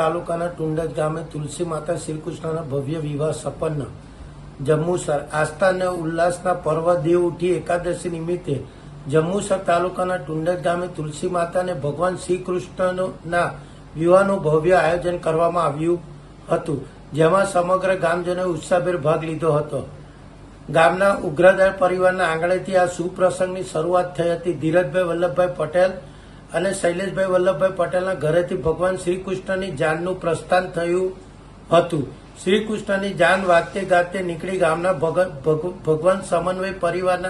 તાલુકાના ટુંડજ ગામે તુલસી માતા શ્રીકૃષ્ણના ભવ્ય વિવાહ સંપન્ન જમ્મુસર આસ્થા અને ઉલ્લાસના પર્વ દેવ ઉઠી એકાદશી નિમિત્તે જમ્મુસર તાલુકાના ટુંડજ ગામે તુલસી માતા અને ભગવાન શ્રીકૃષ્ણના વિવાહનું ભવ્ય આયોજન કરવામાં આવ્યું હતું, જેમાં સમગ્ર ગામજનોએ ઉત્સાહભેર ભાગ લીધો હતો. ગામના ઉગ્રદાર પરિવારના આંગણેથી આ સુપ્રસંગની શરૂઆત થઈ હતી. ધીરજભાઈ વલ્લભભાઈ પટેલ અને શૈલેષભાઈ વલ્લભભાઈ પટેલના ઘરેથી ભગવાન શ્રી કૃષ્ણની જાનનું પ્રસ્થાન થયું હતું. શ્રી કૃષ્ણની જાન વાતે ગાતે નીકળી ગામના ભગ- ભગ- ભગવાન સમન્વય પરિવારના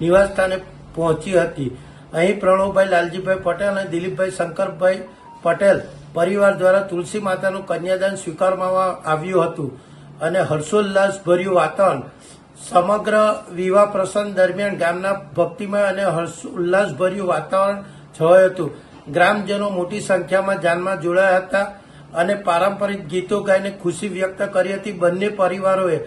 નિવાસસ્થાને પહોંચી હતી. અહીં પ્રણવભાઈ લાલજીભાઈ પટેલ અને દિલીપભાઈ શંકરભાઈ પટેલ પરિવાર દ્વારા તુલસી માતાનું કન્યાદાન સ્વીકારવામાં આવ્યું હતું અને હર્ષોલ્લાસ ભર્યું વાતાવરણ. સમગ્ર વિવાહ પ્રસંગ દરમિયાન ગામના ભક્તિમય અને હર્ષ ઉલ્લાસભર્યું વાતાવરણ છવાયું હતું. ગ્રામજનો મોટી સંખ્યામાં જાનમાં જોડાયા હતા અને પારંપરિક ગીતો ગાઈને ખુશી વ્યક્ત કરી હતી બંને પરિવારોએ.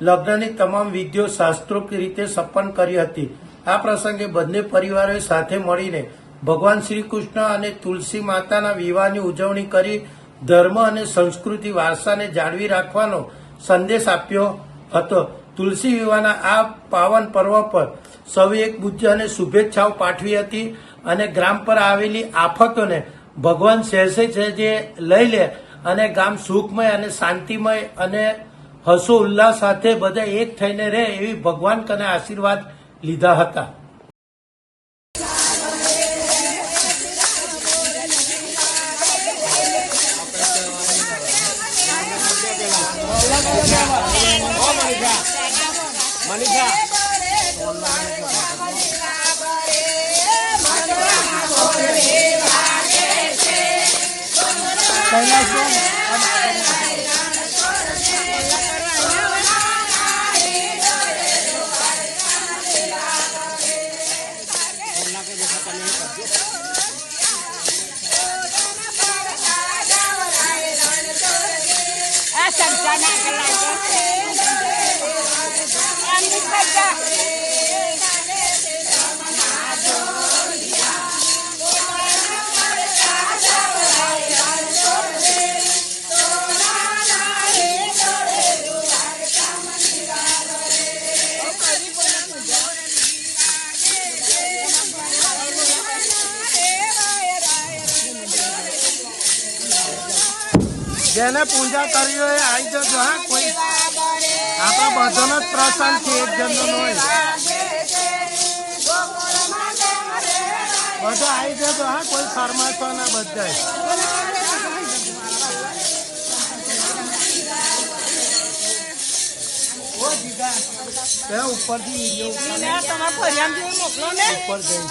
લગ્નની તમામ વિધિઓ શાસ્ત્રોક્ત રીતે સંપન્ન કરી હતી. આ પ્રસંગે બંને પરિવારોએ સાથે મળીને ભગવાન શ્રી કૃષ્ણ અને તુલસી માતાના વિવાહની ઉજવણી કરી ધર્મ અને સંસ્કૃતિ વારસાને જાળવી રાખવાનો સંદેશ આપ્યો હતો. તુલસી વિવાહના આ પાવન પર્વ પર સૌએ બુદ્ધિ અને શુભેચ્છાઓ પાઠવી હતી. અને ગ્રામ પર આવેલી આફતોને ભગવાન સહેસે છે જે લઈ લે અને ગામ સુખમય અને શાંતિમય અને હસો ઉલ્લાસ સાથે બધા એક થઈને રહે એવી ભગવાન કને આશીર્વાદ લીધા હતા. આ Asam sana kalau જેને પૂજા કરી હોય આવી જજો હા કોઈ આપણા બધાનો જ પ્રસંગ છે એક જણનો હોય. બધો આવી જજો હા કોઈ ફરમાશો ના બધા ઉપરથી વીડિયો તમારા ફરિયામ જેવું મોકલો ને. ઉપર જઈ